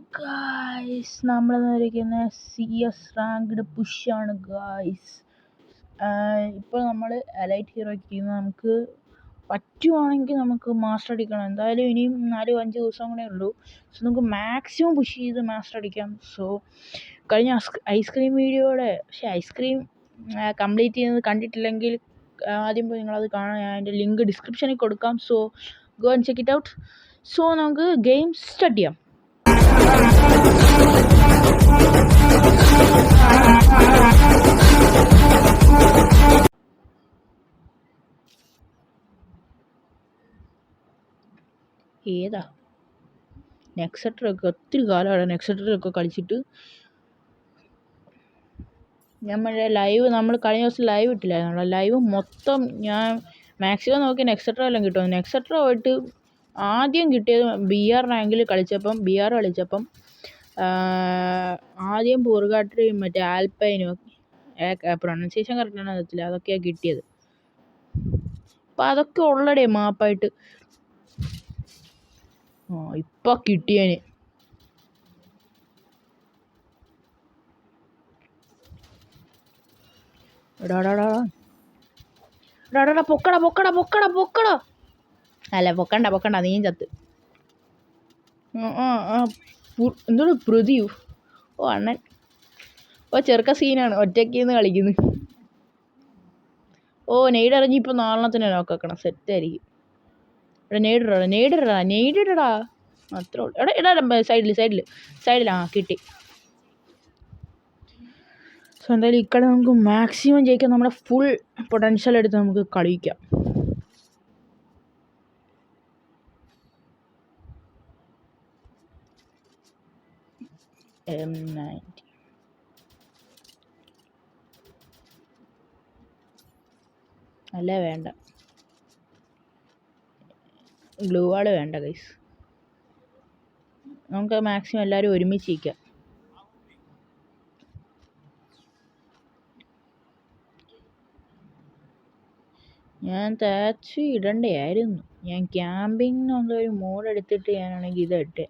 Guys നമ്മൾ ഇരിക്കുന്ന C S ranked പുഷാണ് ഗായ്സ് ഇപ്പോൾ നമ്മൾ എലൈറ്റ് ഹീറോ ഇരിക്കുന്നത് നമുക്ക് പറ്റുവാണെങ്കിൽ നമുക്ക് മാസ്റ്റർ അടിക്കണം. എന്തായാലും ഇനിയും നാലും അഞ്ച് ദിവസം കൂടെ ഉള്ളൂ. സോ നമുക്ക് മാക്സിമം പുഷ് ചെയ്ത് മാസ്റ്റർ അടിക്കാം. സോ കഴിഞ്ഞ ഐസ്ക്രീം വീഡിയോയുടെ പക്ഷേ ഐസ്ക്രീം കംപ്ലീറ്റ് ചെയ്യുന്നത് കണ്ടിട്ടില്ലെങ്കിൽ ആദ്യം പോയി നിങ്ങളത് കാണാൻ ഞാൻ അതിന്റെ ലിങ്ക് ഡിസ്ക്രിപ്ഷനിൽ കൊടുക്കാം. So go and check it out so നമുക്ക് ഗെയിം സ്റ്റാർട്ട് ചെയ്യാം. ഏതാ? നെക്സറ്ററൊക്കെ ഒത്തിരി കാലമാണ് നെക്സറ്ററൊക്കെ കളിച്ചിട്ട്? നമ്മുടെ ലൈവ് നമ്മൾ കഴിഞ്ഞ ദിവസം ലൈവ് ഇട്ടില്ലായിരുന്നു? ലൈവ് മൊത്തം ഞാൻ മാക്സിമം നോക്കി നെക്സട്ര എല്ലാം കിട്ടും നെക്സട്ര പോയിട്ട് ആദ്യം കിട്ടിയത് ബി ആർ റാങ്കിൽ കളിച്ചപ്പം ബി ആർ കളിച്ചപ്പം ആദ്യം പൂർഗാട്ടറിയും മറ്റേ ആൽപ്പൈനും പ്രൊണൗൺസിയേഷൻ കറക്റ്റാണോ അറിയത്തില്ല. അതൊക്കെയാണ് കിട്ടിയത്. അപ്പം അതൊക്കെ ഉള്ളടേ മാപ്പായിട്ട് ആ ഇപ്പം കിട്ടിയേന്. എടാടാടാ എടാ എടാ എടാ. എടാ പൊക്കടാ പൊക്കടാ പൊക്കടാ പൊക്കടാ. അല്ല പൊക്കണ്ട പൊക്കണ്ട നീയും ചത്ത്. എന്തോട് പ്രതിയു ഓ അണ്ണൻ. ഓ ചെറുക്ക സീനാണ്. ഒറ്റയ്ക്ക് നിന്ന് കളിക്കുന്നു. ഓ നെയ്ഡ് ഇറങ്ങി ഇപ്പോൾ നാലെണ്ണത്തിന് നോക്കണം സെറ്റായിരിക്കും എടാ നേടിടാ നേടിടാ നേടിടാ അത്രേ ഉള്ളൂ. എടാ എടാ സൈഡിൽ സൈഡിൽ സൈഡിൽ ആ കിട്ടി. സോ എന്തായാലും ഇക്കടെ നമുക്ക് മാക്സിമം ജയിക്കാൻ നമ്മുടെ ഫുൾ പൊട്ടൻഷ്യൽ എടുത്ത് നമുക്ക് കളിക്കാം. എം വേണ്ട. ഗ്ലൂ വാൾ വേണ്ട ഗൈസ് നമുക്ക് മാക്സിമം എല്ലാവരും ഒരുമിച്ച് ഇരിക്കാം. ഞാൻ തേച്ച് ഇടണ്ടായിരുന്നു ഞാൻ ക്യാമ്പിംഗ് എന്നുള്ളൊരു മോഡ് എടുത്തിട്ട് ഞാനാണെങ്കിൽ ഇത്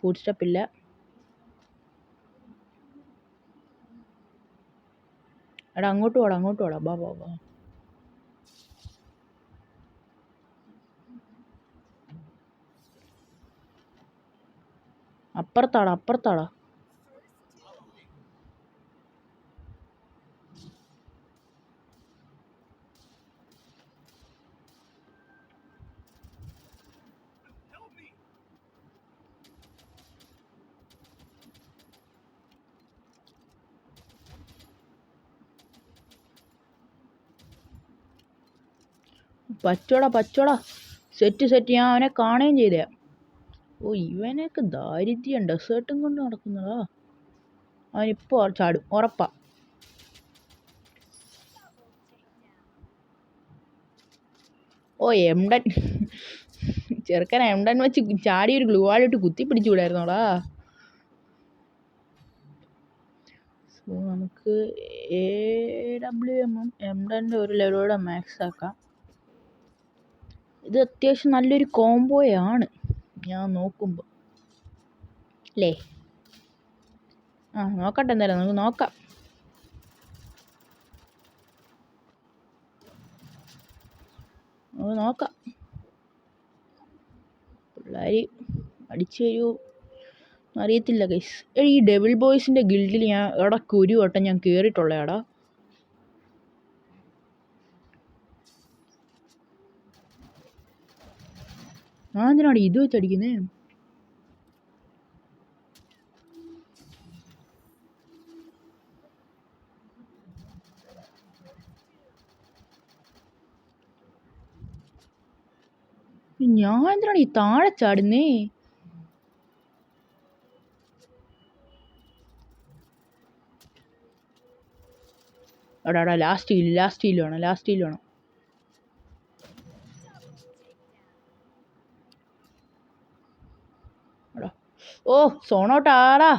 ഫുഡ് സ്റ്റെപ്പ് ഇല്ല. എടാ അങ്ങോട്ട് പോടാ അങ്ങോട്ട് പോടാ ബാ ബാ ബാ. അപ്പുറത്താടാ അപ്പുറത്താടാ. പച്ചോടാ പച്ചോടാ. Set set. ഞാൻ അവനെ കാണുകയും ചെയ്തേ ഓ ഇവനൊക്കെ ദാരിദ്ര്യം ഡെസേർട്ടും കൊണ്ട് നടക്കുന്നതാ. അവനിപ്പോൾ ചാടും ഉറപ്പാ. ഓ എംഡൻ. ചെറുക്കൻ എംഡൻ വെച്ച് ചാടി ഒരു ഗ്ലൂവാളിട്ട് കുത്തി പിടിച്ചുവിടായിരുന്നോടാ സോ നമുക്ക് എ ഡബ്ല്യു എമ്മും എംഡന്റെ ഒരു ലെവലോടെ മാക്സ് ആക്കാം. ഇത് അത്യാവശ്യം നല്ലൊരു കോംബോയാണ് ഞാൻ നോക്കുമ്പോൾ അല്ലേ ആ നോക്കട്ടെ എന്തായാലും നമുക്ക് നോക്കാം. നമുക്ക് നോക്കാം. പിള്ളേർ അടിച്ചു തരുമോ അറിയത്തില്ല ഗൈസ് ഈ ഡെവിൾ ബോയ്സിന്റെ ഗിൽഡിൽ ഞാൻ എടാ ഒരു വട്ടം ഞാൻ കയറിയിട്ടുള്ളതാടാ ഞാൻ എന്തിനാണ് ഇത് വെച്ചടിക്കുന്നേ ഞാൻ എന്തിനാണ് ഈ താഴെ ചാടുന്നേ. എടാ എടാ ലാസ്റ്റ് ഹീൽ ലാസ്റ്റ് ഹീൽ വേണം ലാസ്റ്റ് ഹീൽ വേണം എടാ ഓ സോണോട്ടാടാ.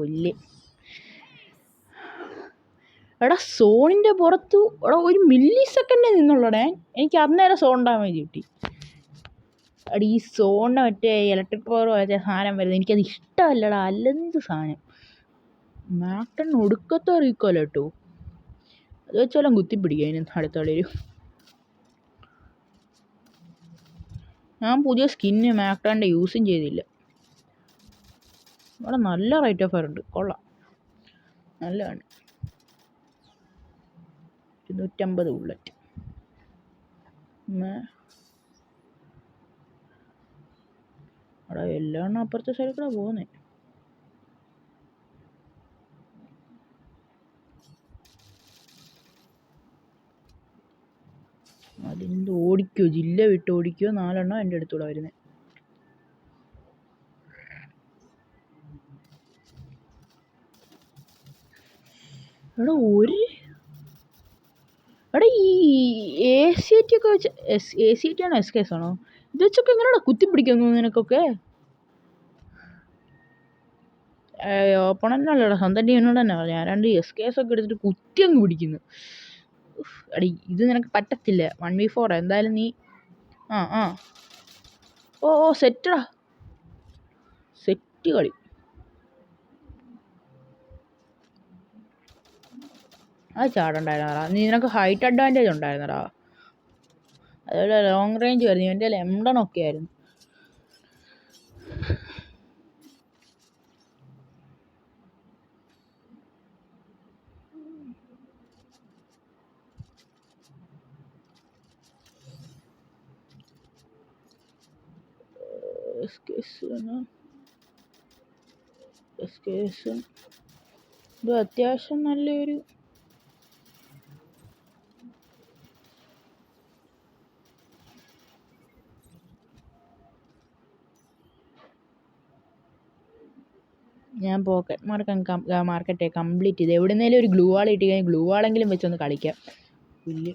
പുല്ല് എടാ സോണിന്റെ പുറത്ത് എടാ ഒരു മില്ലി സെക്കൻഡേ നിന്നുള്ളടേ എനിക്ക് അന്നേരം സോൺ ഡാമേജ് കിട്ടി. എടാ ഈ സോണിന്റെ മറ്റേ ഇലക്ട്രിക് പവർ പോലത്തെ സാധനം വരുന്നത് എനിക്കത് ഇഷ്ടമല്ലടാ അല്ലെന്ത് സാധനം. മാക്ടൺ ഒടുക്കത്തെ റീക്കോല കേട്ടോ. അത് വെച്ചോലും കുത്തിപ്പിടിക്കുക അതിന് അടുത്ത ഒരു ഞാൻ പുതിയ സ്കിന്ന് മാക്ടാന്റെ യൂസും ചെയ്തില്ല. ഇവിടെ നല്ല റേറ്റ് ഓഫ് ഉണ്ട് കൊള്ളാം. നല്ലതാണ് ഇരുന്നൂറ്റമ്പത് ബുള്ളറ്റ്. അവിടെ എല്ലാം അപ്പുറത്തെ സൈഡിൽ കൂടെ പോകുന്നേ. അതിന് ഓടിക്കോ ജില്ല വിട്ട് ഓടിക്കോ നാലെണ്ണം എന്റെ അടുത്തൂടെ വരുന്നത് എടാ ഒരു എടാ ഈ എ സി ടി ഒക്കെ വെച്ച് എസ് എ സി ടി ആണോ എസ് കെ എസ് ആണോ? ഇത് വെച്ചൊക്കെ എങ്ങനെയാടാ കുത്തിപ്പിടിക്കുന്നു നിനക്കൊക്കെ? ഓപ്പണന്റല്ലടാ സ്വന്തം ടീമിനോട് തന്നെ ഞാൻ രണ്ട് എസ് കെ എസ് ഒക്കെ എടുത്തിട്ട് കുത്തി അങ്ങ് പിടിക്കുന്നു. എടി ഇത് നിനക്ക് പറ്റത്തില്ല. വൺ വി ഫോർ എന്തായാലും നീ ആ ആ. ഓ ഓ സെറ്റടാ സെറ്റ് കളി. അത് ചാടണ്ടായിരുന്നടാ നീ നിനക്ക് ഹൈറ്റ് അഡ്വാന്റേജ് ഉണ്ടായിരുന്നടാ. അതുപോലെ ലോങ് റേഞ്ച് വരുന്നു. എന്റെ എംഡൺ ഒക്കെ ആയിരുന്നു. ഇത് അത്യാവശ്യം നല്ലൊരു ഞാൻ പോക്കറ്റ് മാർക്ക് മാർക്കറ്റെ കംപ്ലീറ്റ് ചെയ്ത്. എവിടുന്നേലും ഒരു ഗ്ലൂ വാൾ കിട്ടി കഴിഞ്ഞാൽ ഗ്ലൂ വാളെങ്കിലും വെച്ചൊന്ന് കളിക്കാം. പുല്ല്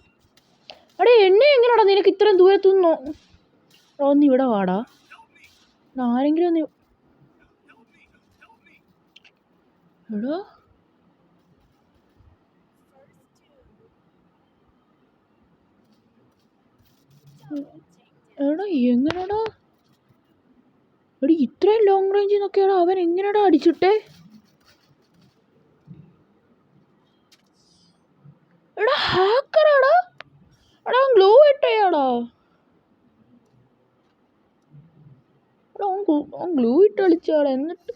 അവിടെ എന്നെ എങ്ങനെയാടാ നിനക്ക് ഇത്രയും ദൂരത്തു നിന്നോ? ഒന്ന് ഇവിടെ വാടാ. ആരെങ്കിലും ഒന്ന് എടോ. എടാ എങ്ങനെടാ? എടി ഇത്രയും ലോങ് റേഞ്ചിൽ നിന്നൊക്കെയാടാ അവൻ എങ്ങനെയാടാ അടിച്ചിട്ടേ? എടാ ഹാക്കറാടാ എടാ ഗ്ലൂ ഇട്ടയാടാ. ഗ്ലൂ ഇട്ട് എന്നിട്ട്?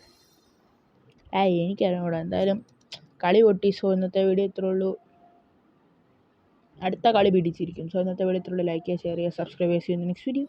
ആ എനിക്കറിയാം എന്തായാലും കളി പൊട്ടി. സോ ഇന്നത്തെ വീഡിയോ ഇത്രേ ഉള്ളൂ. അടുത്ത കളി പിടിച്ചിരിക്കും. സോ ഇന്നത്തെ വീഡിയോ ഇത്രേ ഉള്ളൂ. ലൈക്ക് ചെയ്യുക ഷെയർ ചെയ്യുക സബ്സ്ക്രൈബ് ചെയ്യുക. Next video